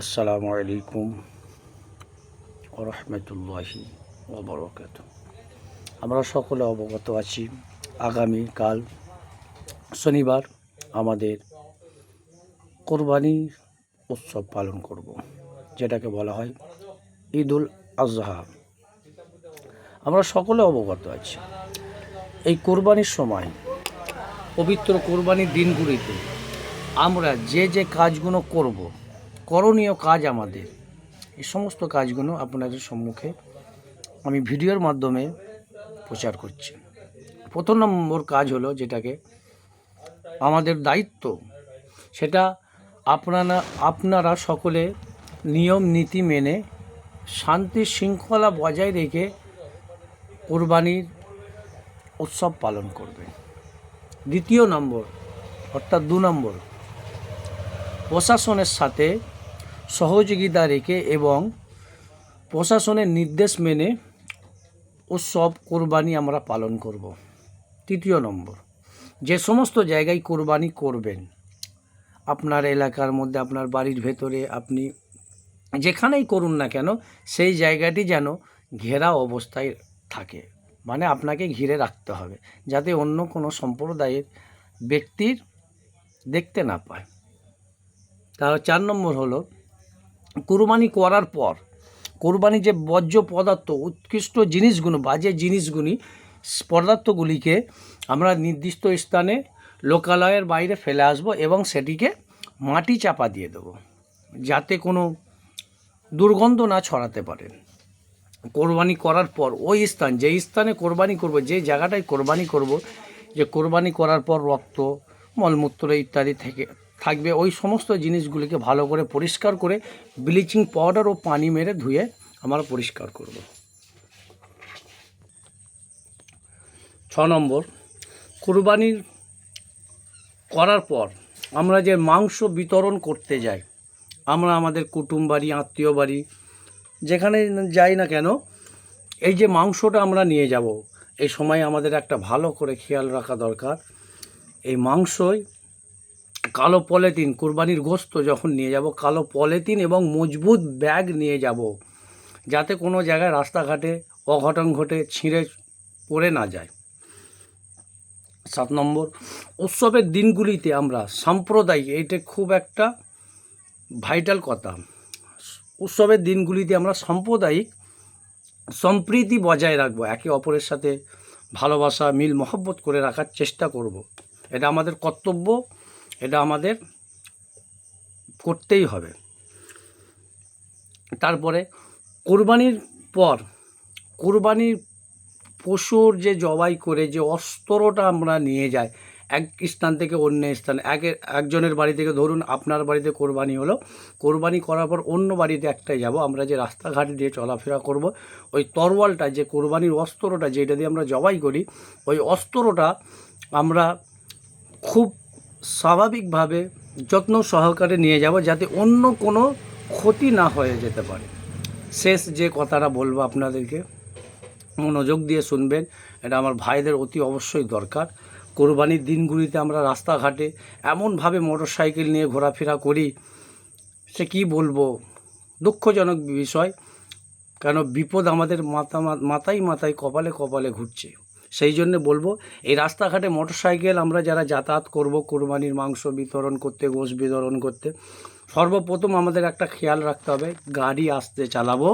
আসসালামু আলাইকুম রহমতুল্লাহি ওবরকাত। আমরা সকলে অবগত আছি, আগামী কাল শনিবার আমাদের কোরবানি উৎসব পালন করব, যেটাকে বলা হয় ঈদুল আজহা। আমরা সকলে অবগত আছি, এই কোরবানির সময়, পবিত্র কোরবানির দিনগুলিতে আমরা যে যে কাজগুলো করব করণীয় কাজ আমাদের। এই সমস্ত কাজগুলো আপনাদের সম্মুখে আমি ভিডিওর মাধ্যমে প্রচার করছি। প্রথম নম্বর কাজ হলো যেটাকে আমাদের দায়িত্ব, সেটা আপনারা আপনারা সকলে নিয়ম, নীতি মেনে শান্তি শৃঙ্খলা বজায় রেখে কোরবানির উৎসব পালন করবেন। দ্বিতীয় নম্বর, অর্থাৎ দু নম্বর, প্রশাসনের সাথে সহযোগিতা রেখে এবং প্রশাসনের নির্দেশ মেনে উৎসব কোরবানি আমরা পালন করব। তৃতীয় নম্বর, যে সমস্ত জায়গায় কোরবানি করবেন, আপনার এলাকার মধ্যে, আপনার বাড়ির ভেতরে, আপনি যেখানেই করুন না কেন, সেই জায়গাটি যেন ঘেরা অবস্থায় থাকে। মানে আপনাকে ঘিরে রাখতে হবে, যাতে অন্য কোনো সম্প্রদায়ের ব্যক্তির দেখতে না পায়। তাহলে চার নম্বর হলো কুরবানি করার পর, কোরবানি যে বর্জ্য পদার্থ, উৎকৃষ্ট জিনিসগুলো, বাজে জিনিসগুলি, পদার্থগুলিকে আমরা নির্দিষ্ট স্থানে, লোকালয়ের বাইরে ফেলে আসব এবং সেটিকে মাটি চাপা দিয়ে দেবো, যাতে কোনো দুর্গন্ধ না ছড়াতে পারে। কোরবানি করার পর ওই স্থান যেই স্থানে কোরবানি করব, যে জায়গাটায় কোরবানি করব, যে কোরবানি করার পর রক্ত, মলমূত্র ইত্যাদি থেকে থাকবে। ওই সমস্ত জিনিসগুলিকে ভালো করে পরিষ্কার করে ব্লিচিং পাউডার ও পানি মেরে ধুয়ে আমরা পরিষ্কার করব। ছ নম্বর কুরবানির করার পর আমরা যে মাংস বিতরণ করতে যাই, আমরা আমাদের কুটুম বাড়ি, আত্মীয় বাড়ি, যেখানে যাই না কেন, এই যে মাংসটা আমরা নিয়ে যাব, এই সময় আমাদের একটা ভালো করে খেয়াল রাখা দরকার। এই মাংসই কালো পলিথিন, কুরবানির গোস্ত যখন নিয়ে যাব, কালো পলিথিন এবং মজবুত ব্যাগ নিয়ে যাব, যাতে কোনো জায়গায় রাস্তাঘাটে অঘটন ঘটে, ছিঁড়ে পড়ে না যায়। সাত নম্বর, উৎসবের দিনগুলিতে আমরা সাম্প্রদায়িক, এইটা খুব একটা ভাইটাল কথা। উৎসবের দিনগুলিতে আমরা সাম্প্রদায়িক সম্প্রীতি বজায় রাখব, একে অপরের সাথে ভালোবাসা, মিল, মহব্বত করে রাখার চেষ্টা করব। এটা আমাদের কর্তব্য। এটা আমাদের করতেই হবে। তারপরে কোরবানির পর, কোরবানির পশুর যে জবাই করে, যে অস্ত্রটা আমরা নিয়ে যাই, এক স্থান থেকে অন্য স্থানে, এক, একজনের বাড়ি থেকে ধরুন আপনার বাড়িতে কোরবানি হলো, কোরবানি করার পর অন্য বাড়িতে একটাই যাব, আমরা যে রাস্তাঘাট দিয়ে চলাফেরা করব, ওই তরোয়ালটা, যে কোরবানির অস্ত্রটা, যেটা দিয়ে আমরা জবাই করি, ওই অস্ত্রটা আমরা খুব স্বাভাবিকভাবে যত্ন সহকারে নিয়ে যাব যাতে অন্য কোনো ক্ষতি না হয়ে যেতে পারে। শেষ যে কথাটা বলব আপনাদেরকে, মনোযোগ দিয়ে শুনবেন, এটা আমার ভাইদের অতি অবশ্যই দরকার। কোরবানির দিনগুলিতে আমরা রাস্তাঘাটে এমনভাবে মোটর সাইকেল নিয়ে ঘোরাফেরা করি, সে কি বলব? দুঃখজনক বিষয়, কেন বিপদ আমাদের মাথা মাথায় মাথায় কপালে কপালে ঘুরছে। সেই জন্য বলব, এই রাস্তাঘাটে মোটর সাইকেল আমরা যারা যাতায়াত করব, কোরবানির মাংস বিতরণ করতে, গোশ বিতরণ করতে, সর্বপ্রথম আমাদের একটা খেয়াল রাখতে হবে, গাড়ি আসতে চালাবো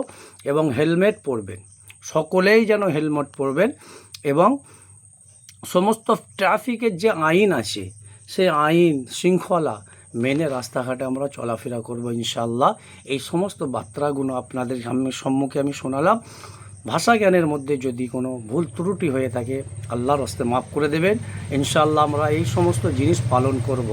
এবং হেলমেট পরবেন। সকলেই যেন হেলমেট পরবেন এবং সমস্ত ট্রাফিকের যে আইন আছে সেই আইন শৃঙ্খলা মেনে রাস্তাঘাটে আমরা চলাফেরা করব ইনশাল্লাহ এই সমস্ত বার্তাগুলো আপনাদের সামনে সম্মুখে আমি শোনালাম। ভাষা জ্ঞানের মধ্যে যদি কোনো ভুল ত্রুটি হয়ে থাকে, আল্লাহর হস্তে মাফ করে দেবেন। ইনশাআল্লাহ আমরা এই সমস্ত জিনিস পালন করব।